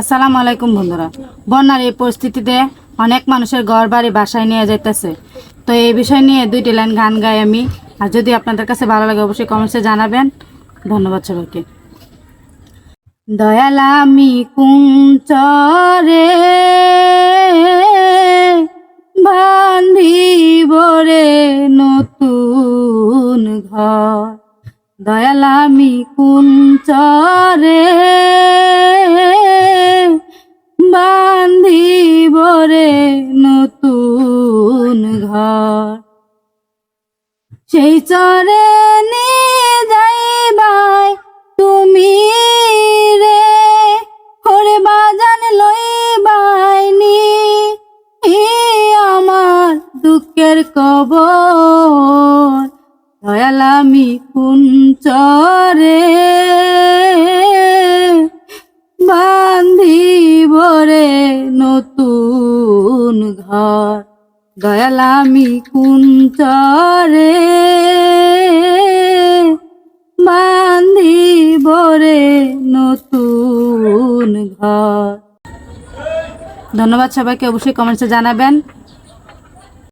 আসসালামু আলাইকুম বন্ধুরা। বন্যার এই পরিস্থিতিতে অনেক মানুষের ঘর বাড়ি বাসায় নিয়ে যাইতেছে। তো এই বিষয় নিয়ে দুইটি লাইন গান গাই আমি। আর যদি আপনাদের কাছে ভালো লাগে, অবশ্যই কমেন্টসে জানাবেন। ধন্যবাদ সবাইকে। দয়াল আমি কুঞ্চরে বান্ধিব রে নতুন ঘর। দয়াল আমি কুঞ্চরে সেই চরে যাইবাই তুমি রে হরে বাজান লইবাইনি আমার দুঃখের কবর, দয়াল আমি কুঞ্চরে বান্ধিব রে নতুন ঘর। দয়াল আমি কুঞ্চরে বান্ধিব নতুন ঘর? ধন্যবাদ সবাইকে অবশ্যই কমেন্টসে জানাবেন।